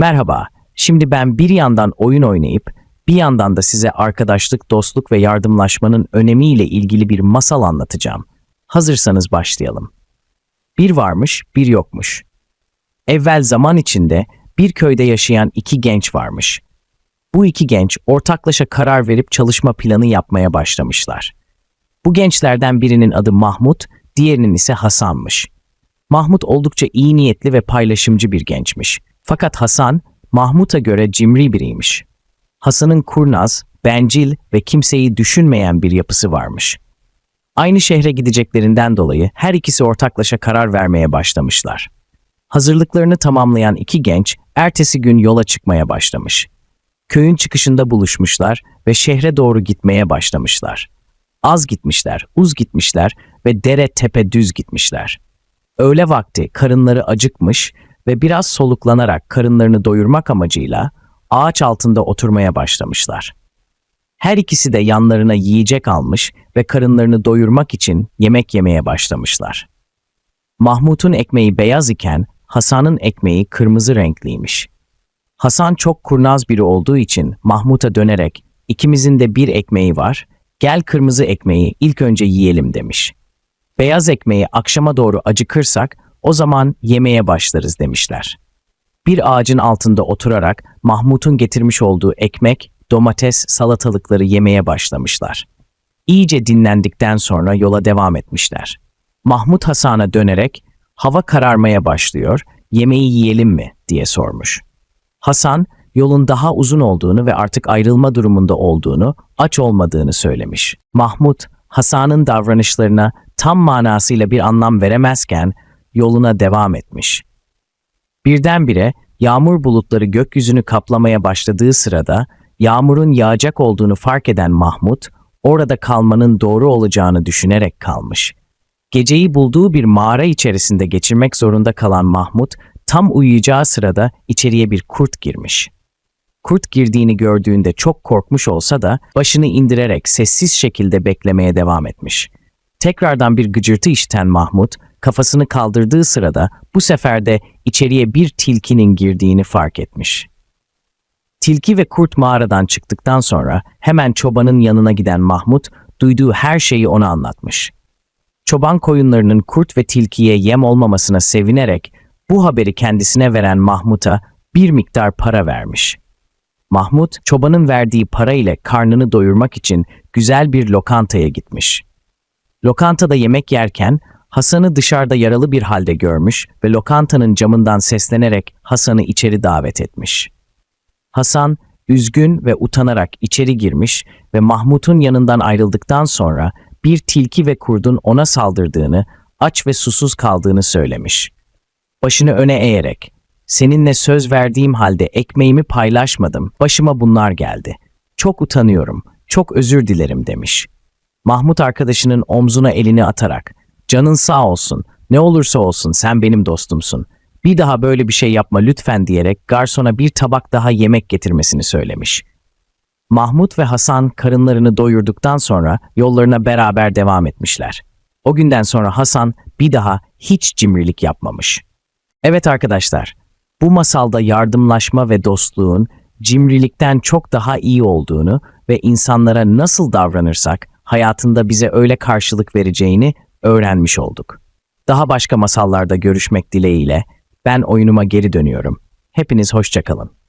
Merhaba, şimdi ben bir yandan oyun oynayıp bir yandan da size arkadaşlık, dostluk ve yardımlaşmanın önemiyle ilgili bir masal anlatacağım. Hazırsanız başlayalım. Bir varmış, bir yokmuş. Evvel zaman içinde bir köyde yaşayan iki genç varmış. Bu iki genç ortaklaşa karar verip çalışma planı yapmaya başlamışlar. Bu gençlerden birinin adı Mahmut, diğerinin ise Hasan'mış. Mahmut oldukça iyi niyetli ve paylaşımcı bir gençmiş. Fakat Hasan, Mahmut'a göre cimri biriymiş. Hasan'ın kurnaz, bencil ve kimseyi düşünmeyen bir yapısı varmış. Aynı şehre gideceklerinden dolayı her ikisi ortaklaşa karar vermeye başlamışlar. Hazırlıklarını tamamlayan iki genç ertesi gün yola çıkmaya başlamış. Köyün çıkışında buluşmuşlar ve şehre doğru gitmeye başlamışlar. Az gitmişler, uz gitmişler ve dere tepe düz gitmişler. Öğle vakti karınları acıkmış ve biraz soluklanarak karınlarını doyurmak amacıyla ağaç altında oturmaya başlamışlar. Her ikisi de yanlarına yiyecek almış ve karınlarını doyurmak için yemek yemeye başlamışlar. Mahmut'un ekmeği beyaz iken Hasan'ın ekmeği kırmızı renkliymiş. Hasan çok kurnaz biri olduğu için Mahmut'a dönerek ikimizin de bir ekmeği var, gel kırmızı ekmeği ilk önce yiyelim demiş. Beyaz ekmeği akşama doğru acıkırsak o zaman yemeye başlarız demişler. Bir ağacın altında oturarak Mahmut'un getirmiş olduğu ekmek, domates, salatalıkları yemeye başlamışlar. İyice dinlendikten sonra yola devam etmişler. Mahmut Hasan'a dönerek hava kararmaya başlıyor, yemeği yiyelim mi diye sormuş. Hasan yolun daha uzun olduğunu ve artık ayrılma durumunda olduğunu, aç olmadığını söylemiş. Mahmut Hasan'ın davranışlarına tam manasıyla bir anlam veremezken yoluna devam etmiş. Birdenbire yağmur bulutları gökyüzünü kaplamaya başladığı sırada yağmurun yağacak olduğunu fark eden Mahmut, orada kalmanın doğru olacağını düşünerek kalmış. Geceyi bulduğu bir mağara içerisinde geçirmek zorunda kalan Mahmut, tam uyuyacağı sırada içeriye bir kurt girmiş. Kurt girdiğini gördüğünde çok korkmuş olsa da başını indirerek sessiz şekilde beklemeye devam etmiş. Tekrardan bir gıcırtı işiten Mahmut, kafasını kaldırdığı sırada bu sefer de içeriye bir tilkinin girdiğini fark etmiş. Tilki ve kurt mağaradan çıktıktan sonra hemen çobanın yanına giden Mahmut, duyduğu her şeyi ona anlatmış. Çoban koyunlarının kurt ve tilkiye yem olmamasına sevinerek bu haberi kendisine veren Mahmut'a bir miktar para vermiş. Mahmut, çobanın verdiği para ile karnını doyurmak için güzel bir lokantaya gitmiş. Lokantada yemek yerken Hasan'ı dışarıda yaralı bir halde görmüş ve lokantanın camından seslenerek Hasan'ı içeri davet etmiş. Hasan, üzgün ve utanarak içeri girmiş ve Mahmut'un yanından ayrıldıktan sonra bir tilki ve kurdun ona saldırdığını, aç ve susuz kaldığını söylemiş. Başını öne eğerek, seninle söz verdiğim halde ekmeğimi paylaşmadım, başıma bunlar geldi. Çok utanıyorum, çok özür dilerim demiş. Mahmut arkadaşının omzuna elini atarak, canın sağ olsun, ne olursa olsun sen benim dostumsun. Bir daha böyle bir şey yapma lütfen diyerek garsona bir tabak daha yemek getirmesini söylemiş. Mahmut ve Hasan karınlarını doyurduktan sonra yollarına beraber devam etmişler. O günden sonra Hasan bir daha hiç cimrilik yapmamış. Evet arkadaşlar, bu masalda yardımlaşma ve dostluğun cimrilikten çok daha iyi olduğunu ve insanlara nasıl davranırsak hayatında bize öyle karşılık vereceğini öğrenmiş olduk. Daha başka masallarda görüşmek dileğiyle ben oyunuma geri dönüyorum. Hepiniz hoşçakalın.